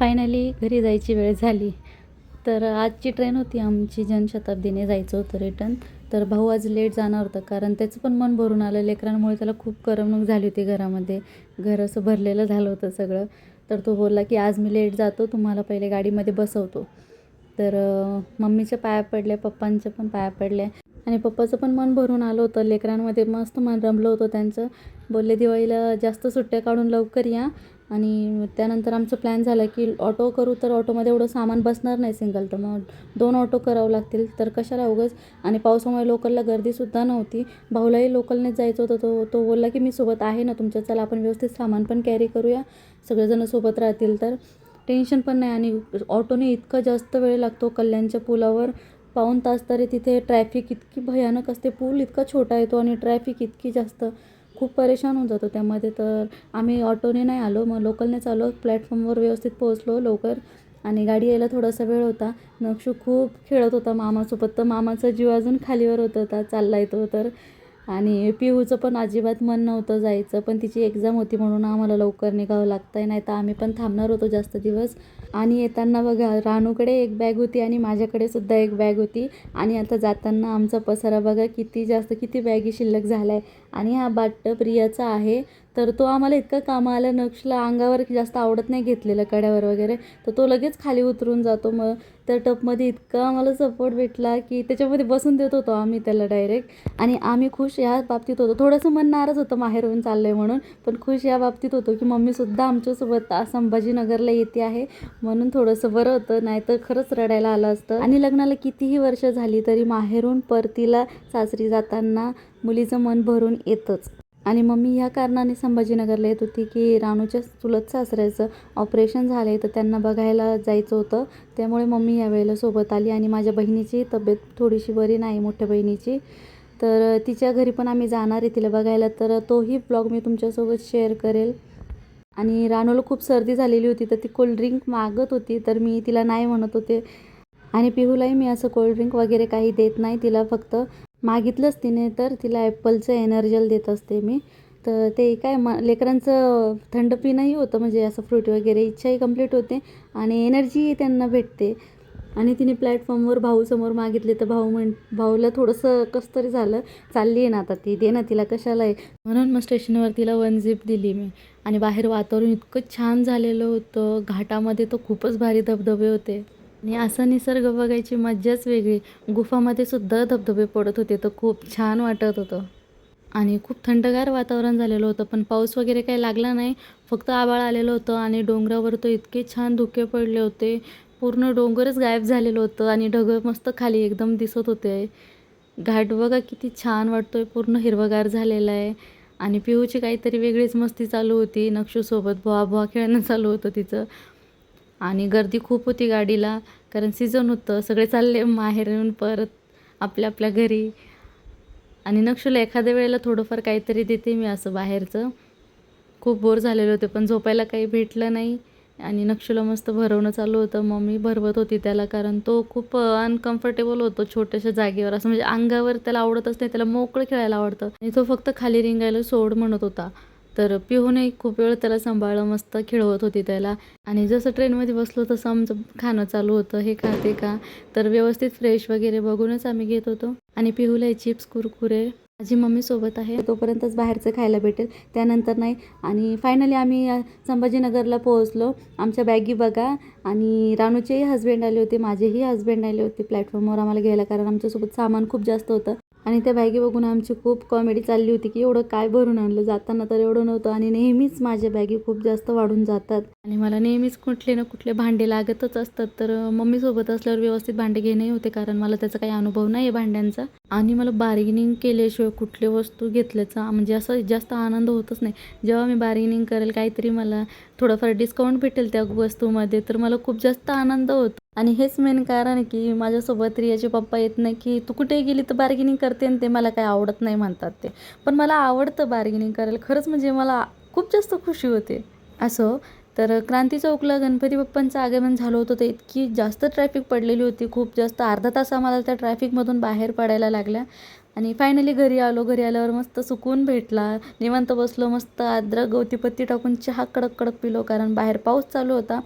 Finally घरी जायची वेळ झाली. तर आजची ट्रेन होती. आमची जनशताब्दीने जायचं होतं रिटर्न तर भाऊ आज लेट जाणार होता. कारण त्याचं पण मन भरून आलं. लेकरांमुळे त्याला खूप करमणूक झाली होती घरामध्ये. घर असं भरलेलं झालं होतं सगळं. तर तो बोलला की आज मी लेट जातो. तुम्हाला पहिले गाडीमध्ये बसवतो. तर मम्मीच्या पाया पडल्या. पप्पांच्या पण पाया पडल्या. आणि पप्पाचं पण मन भरून आलं होतं. लेकरांमध्ये मस्त मन रमलं होतं त्यांचं. बोलले दिवाळीला जास्त सुट्ट्या काढून लवकर या. आणि त्यानंतर आमचं प्लॅन झाला की ऑटो करू तर ऑटोमध्ये एवढं सामान बसणार नाही सिंगल तर मग दोन ऑटो करावं लागतील. तर कशाला उगाच? आणि पावसामुळे लोकलला गर्दीसुद्धा नव्हती. भाऊलाही लोकलनेच जायचं होतं. तो तो बोलला की मी सोबत आहे ना तुमच्या. चला आपण व्यवस्थित सामान पण कॅरी करूया. सगळेजण सोबत राहतील तर. टेन्शन पण नाही. आणि ऑटोने इतका जास्त वेळ लागतो कल्याणच्या पुलावर. पाऊण तास तरी तिथे ट्रॅफिक इतकी भयानक असते. पूल इतका छोटा येतो आणि ट्रॅफिक इतकी जास्त. खूप परेशान होऊन जातो. त्यामध्ये तर आम्ही ऑटोने नाही आलो. मग लोकलनेच आलो प्लॅटफॉर्मवर व्यवस्थित पोहोचलो लवकर. आणि गाडी यायला थोडासा वेळ होता. नक्षू खूप खेळत होता मामासोबत. तर मामाचा जीव अजून खालीवर होत. होता चालला तो तर. आणि पिहूचं पण अजिबात मन नव्हतं जायचं पण तिची एक्झाम होती म्हणून आम्हाला लवकर निघावं लागतं आहे नाही तर आम्ही पण थांबणार होतो जास्त दिवस. आणि येताना बघा रानूकडे एक बॅग होती आणि माझ्याकडे सुद्धा एक बॅग होती. आणि आता जाताना आमचा पसारा बघा किती जास्त किती बॅगी शिल्लक झाला आहे आणि हा बाट प्रियाचा आहे. तर तो आम्हाला इतका कामा आलं नक्षला अंगावर जास्त आवडत नाही घेतलेलं कड्यावर वगैरे. तर तो लगेच खाली उतरून जातो. मग त्या टपमध्ये इतका आम्हाला सपोर्ट भेटला की त्याच्यामध्ये बसून देत होतो आम्ही त्याला डायरेक्ट आणि आम्ही खुश या बाबतीत होतो. थोडंसं मन नाराज होतं माहेरून चाललं आहे म्हणून. पण खुश या बाबतीत होतो की मम्मीसुद्धा आमच्यासोबत संभाजीनगरला येते आहे. म्हणून थोडंसं बरं होतं. नाही तर खरंच रडायला आलं असतं. आणि लग्नाला कितीही वर्ष झाली तरी माहेरून परतीला सासरी जाताना मुलीचं मन भरून येतंच. आणि मम्मी ह्या कारणाने संभाजीनगरला येत होती की राणूच्या चुलत सासऱ्याचं ऑपरेशन झालं आहे तर त्यांना बघायला जायचं होतं. त्यामुळे मम्मी यावेळेला सोबत आली आणि माझ्या बहिणीची तब्येत थोडीशी बरी नाही मोठ्या बहिणीची. तर तिच्या घरी पण आम्ही जाणार आहे तिला बघायला. तर तोही ब्लॉग मी तुमच्यासोबत शेअर करेल. आणि रानूला खूप सर्दी झालेली होती तर ती कोल्ड्रिंक मागत होती तर मी तिला नाही म्हणत होते. आणि पिहूलाही मी असं कोल्ड्रिंक वगैरे काही देत नाही तिला फक्त. मागितलंच तिने तर तिला ॲपलचं एनर्जल देत असते मी. तर ते काय म लेकरांचं थंड पिणंही होतं म्हणजे असं फ्रूट वगैरे इच्छाही कंप्लीट होते आणि एनर्जीही त्यांना भेटते. आणि तिने प्लॅटफॉर्मवर भाऊसमोर मागितले तर भाऊ म्हण भाऊला थोडंसं कसं तरी झालं चालली आहे ना आता ती दे ना तिला कशाला आहे म्हणून मग स्टेशनवर तिला वन झिप दिली मी. आणि बाहेर वातावरण इतकं छान झालेलं होतं घाटामध्ये तर खूपच भारी धबधबे होते. आणि असं निसर्ग बघायची मज्जाच वेगळी. गुफामध्ये सुद्धा धबधबे पडत होते तर खूप छान वाटत होतं. आणि खूप थंडगार वातावरण झालेलं होतं पण पाऊस वगैरे काही लागला नाही. फक्त आभाळ आलेलं होतं आणि डोंगरावर तर इतके छान धुके पडले होते. पूर्ण डोंगरच गायब झालेलं होतं आणि ढगं मस्त खाली एकदम दिसत होते. घाट बघा किती छान वाटतोय पूर्ण हिरवगार झालेला आहे. आणि पिहूची काहीतरी वेगळीच मस्ती चालू होती. नक्षूसोबत भुवा भुवा खेळणं चालू होतं तिचं. आणि गर्दी खूप होती गाडीला कारण सीझन होतं सगळे चालले माहेरून परत आपल्या आपल्या घरी. आणि नक्षुला एखाद्या वेळेला थोडंफार काहीतरी देते मी असं बाहेरचं. खूप बोर झालेले होते पण झोपायला काही भेटलं नाही. आणि नक्षुला मस्त भरवणं चालू होतं. मम्मी भरवत होती त्याला कारण तो खूप अनकम्फर्टेबल होतो छोट्याशा जागेवर. असं म्हणजे अंगावर त्याला आवडतच नाही त्याला मोकळं खेळायला आवडतं. आणि तो फक्त खाली रिंगायला सोड म्हणत होता. तर पिहूने खूप वेळ त्याला सांभाळलं मस्त खेळवत होती त्याला. आणि जसं ट्रेनमध्ये बसलो तसं आमचं खाणं चालू होतं. हे खाते का? तर व्यवस्थित फ्रेश वगैरे बघूनच आम्ही घेत होतो. आणि पिहूला हे चिप्स कुरकुरे माझी मम्मी सोबत आहे. तोपर्यंतच बाहेरचं खायला भेटेल. त्यानंतर नाही. आणि फायनली आम्ही संभाजीनगरला पोहोचलो. आमच्या बॅगी बघा. आणि रानूचेही हस्बंड आले होते. माझेही हस्बंड आले होते प्लॅटफॉर्मवर आम्हाला घ्यायला. कारण आमच्यासोबत सामान खूप जास्त होतं. आणि त्या बॅगी बघून आमची खूप कॉमेडी चालली होती की एवढं काय भरून आणलं? जाताना तर एवढं नव्हतं आणि नेहमीच माझ्या बॅगी खूप जास्त वाढून जातात. आणि मला नेहमीच कुठले ना कुठले भांडे लागतच असतात. तर मम्मीसोबत असल्यावर व्यवस्थित भांडे घेणे होते कारण मला त्याचा काही अनुभव नाही आहे भांड्यांचा. आणि मला बार्गेनिंग केल्याशिवाय कुठली वस्तू घेतल्याचा म्हणजे असं जास्त आनंद होतच नाही. जेव्हा मी बार्गेनिंग करेल काहीतरी मला थोडंफार डिस्काउंट भेटेल त्या वस्तूमध्ये तर मला खूप जास्त आनंद होतो. आणि हेच मेन कारण आहे की माझ्यासोबत रियाचे पप्पा येत नाही की तू कुठे गेली तर बार्गेनिंग करते आणि ते मला काही आवडत नाही म्हणतात ते. पण मला आवडतं बार्गेनिंग करायला. खरंच म्हणजे मला खूप जास्त खुशी होते. असं तर क्रांती चौकला गणपती बाप्पांचं आगमन झालं होतं. तर इतकी जास्त ट्रॅफिक पडलेली होती. खूप जास्त अर्धा तास आम्हाला त्या ट्रॅफिकमधून बाहेर पडायला लागल्या. आणि फायनली घरी आलो. घरी आल्यावर मस्त सुकून भेटला. निवांत बसलो. मस्त आद्रक गवतीपत्ती टाकून चहा कडक कडक पिलो. कारण बाहेर पाऊस चालू होता.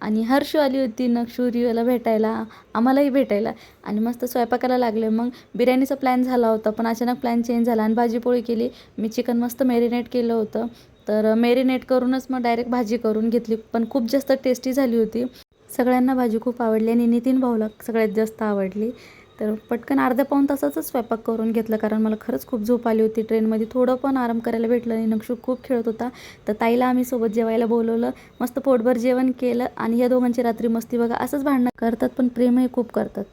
आणि हर्षू आली होती नक्षुरीला भेटायला. आम्हालाही भेटायला. आणि मस्त स्वयंपाकाला लागले. मग बिर्याणीचा प्लॅन झाला होता. पण अचानक प्लॅन चेंज झाला. आणि भाजीपोळी केली. मी चिकन मस्त मॅरिनेट केलं होतं. तर मॅरिनेट करूनच मग डायरेक्ट भाजी करून घेतली. पण खूप जास्त टेस्टी झाली होती. सगळ्यांना भाजी खूप आवडली आणि नितीन भाऊला सगळ्यात जास्त आवडली. तर पटकन अर्ध्या पाऊण तासाचाच स्वयंपाक करून घेतला कारण मला खरंच खूप झोप आली होती ट्रेनमध्ये थोडं पण आराम करायला भेटलं आणि नक्षू खूप खेळत होता. तर ताईला आम्ही सोबत जेवायला बोलवलं. मस्त पोटभर जेवण केलं. आणि या दोघांची रात्री मस्ती बघा. असंच भांडणं करतात पण प्रेमही खूप करतात.